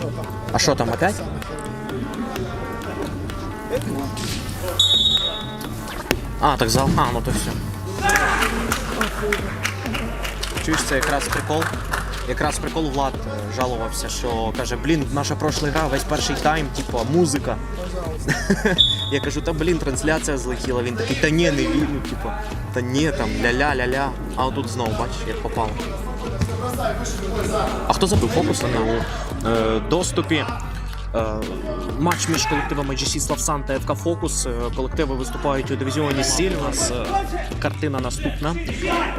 жопа. А що там опять? А, так зал. А, ну то все. Чуєш, це якраз прикол. Якраз прикол Влад е, жалувався, що каже, блін, наша прошла гра, весь перший тайм, типу, музика. Я кажу, та блін, трансляція злетіла. Він такий, та ні, не вірю, типу, та ні, там ля-ля-ля-ля. А отут знову, бачиш, як попало. А хто забив фокус на доступі? Е, матч між колективами GC Славсан та ФК Фокус. Е, Колективи виступають у дивізіоні Сіль. У нас е, картина наступна.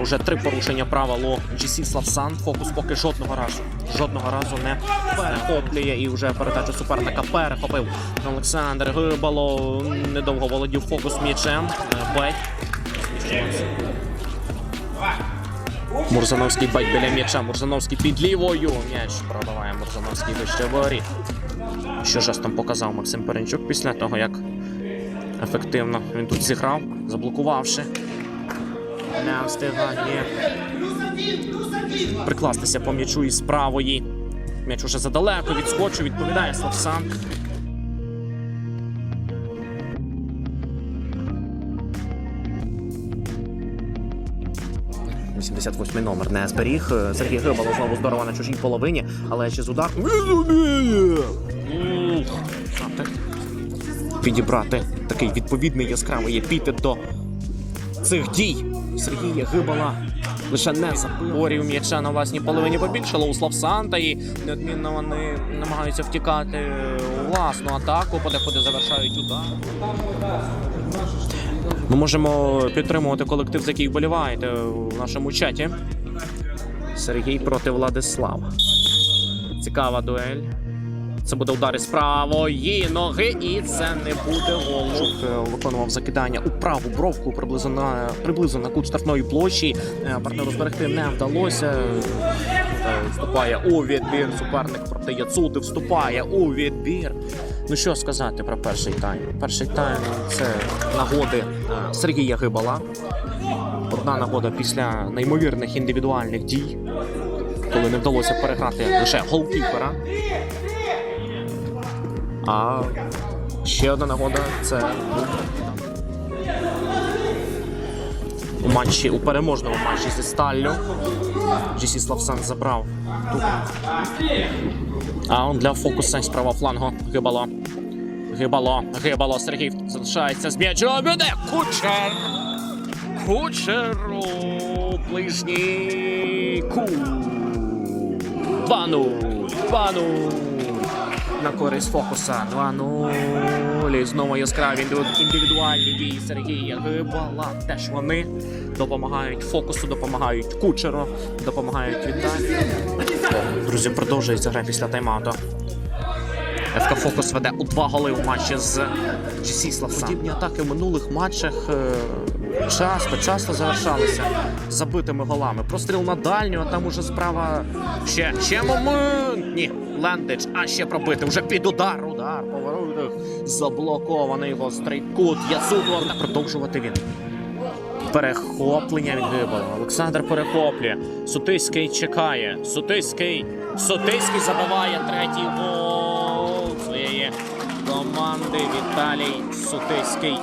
Уже три порушення правил у GC Славсан. Фокус поки жодного разу. Жодного разу не перехоплює і вже передачу суперника перехопив Олександр Гибало. Недовго володів фокус м'ячем. Е, Беть. Мурзановський бать біля м'яча. Мурзановський під лівою. М'яч пробиває Мурзановський вище воріт. Що жестом показав Максим Перенчук після того, як ефективно він тут зіграв, заблокувавши. Не встигає прикластися по м'ячу із правої. М'яч уже задалеко, відскочив, відповідає Славсан. – 88 номер не зберіг. Сергій Гибало знову здорово на чужій половині, але ще з удар. Підібрати такий відповідний яскравий епітет до цих дій. Сергія Гибала лише не забив. м'яча на власній половині побільшало у Славсанта і неодмінно вони намагаються втікати у власну атаку, подекуди завершають удар. Ми можемо підтримувати колектив, за який вболіваєте у нашому чаті. Сергій проти Владислава. Цікава дуель. Це буде удар із правої ноги, і це не буде гол. Е, виконував закидання у праву бровку приблизно на приблизно на кут штрафної площі. Е, Партнеру зберегти не вдалося. Е, Вступає у відбір. Суперник проти Яцуди вступає у відбір. Ну що сказати про перший тайм? Перший тайм це нагоди Сергія Гибала. Одна нагода після неймовірних індивідуальних дій, коли не вдалося переграти лише голкіпера. А ще одна нагода це у матчі у переможному матчі зі Сталлю. GC Славсан забрав тут. А он для фокуса з правого флангу Гибало. Гибало, Гибало, Сергій залишається з м'ячом. Іде Кучер! Кучер у ближній ку. 2-0, 2-0 на користь фокуса. 2-0. І знову яскраві індивіду- індивідуальні дії Сергія Гибала. Теж вони допомагають фокусу, допомагають кучеру, допомагають Віталію. Друзі, продовжується гра після тайм-ауту. ФК Фокус веде у два голи у матчі з GC. Подібні атаки в минулих матчах е, часто, часто завершалися забитими голами. Простріл на дальню, а там уже справа ще, ще момент. Ні, Лендич, а ще пробити. Вже під удар, удар, поворот. Заблокований гострий кут. Яцудло. Так продовжувати він. Перехоплення від Гибала. Олександр перехоплює. Сутиський чекає. Сутиський. Сутиський забиває третій гол своєї команди. Віталій Сутиський.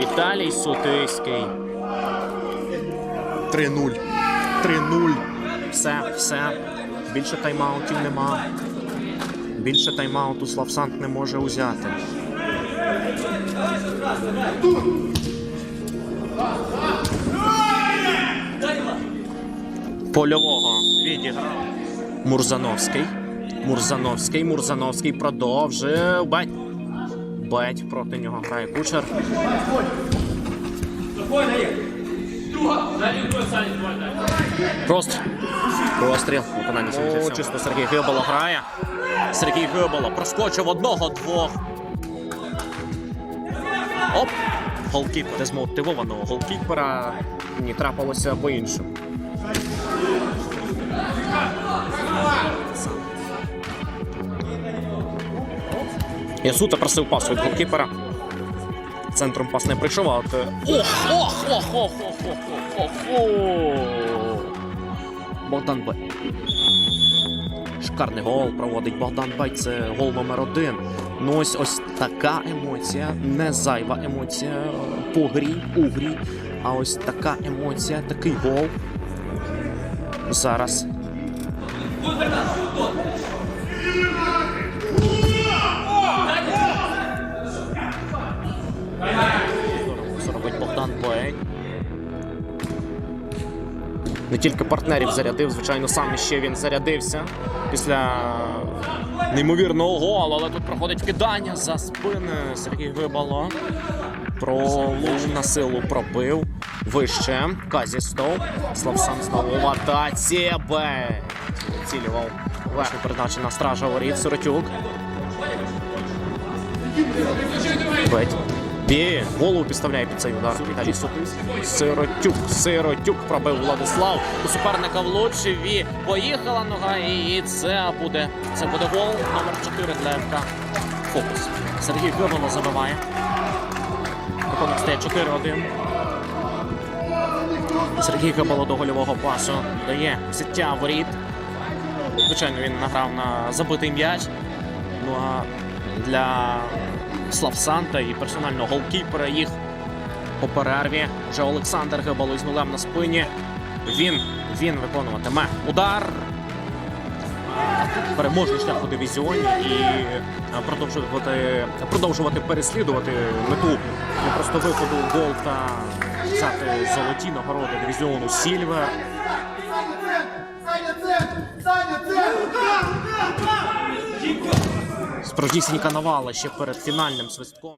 Віталій Сутиський. 3-0. 3-0. Все, все. Більше тайм-аутів нема. Більше тайм-ауту Славсант не може узяти. Польового відіграв Мурзановський. Мурзановський, Мурзановський продовжив. Бать. Бать проти нього грає кучер. Простріл. Простріл. Виконання 77. О, чисто Сергій Гибало грає. Сергій Гибало проскочив одного-двох. Оп! Голкіпер. Де змотивованого голкіпера не трапилося по-іншому. Ясута просив пас від голкіпера центром пас не прийшов, а от... Богдан Бай. Шикарний гол проводить Богдан Бай. Це гол номер один. Ну ось ось така емоція, не зайва емоція по грі, у грі. А ось така емоція, такий гол. Зараз. Богдан Не тільки партнерів зарядив, звичайно, сам іще він зарядився після неймовірного голу, але тут проходить кидання за спини. Сергій Вибало. Пролув на силу пробив. Вище. Казі стов. Славсан знову в атаці. Бей. Цілював. Верхня передача на стража воріт. Сиротюк. Беть. Бє, голову підставляє під цей удар. Віталій Сотис. Сиротюк, Сиротюк пробив Владислав. У суперника влучив і поїхала нога. І це буде, це буде гол номер 4 для ФК Фокус. Сергій Гивоно забиває. Рахунок стає 4-1. Сергій Габало до гольового пасу дає взяття воріт. Звичайно, він награв на забитий м'яч. Ну а для Славсанта і персонального голкіпера їх по перерві. Вже Олександр Габало з нулем на спині. Він, він виконуватиме удар. Переможний шлях у дивізіоні і е, продовжувати, продовжувати переслідувати мету не просто виходу гол та взяти золоті нагороди дивізіону Сільвер. Саня центр! Саня центр! Справжнісінька навала ще перед фінальним свистком.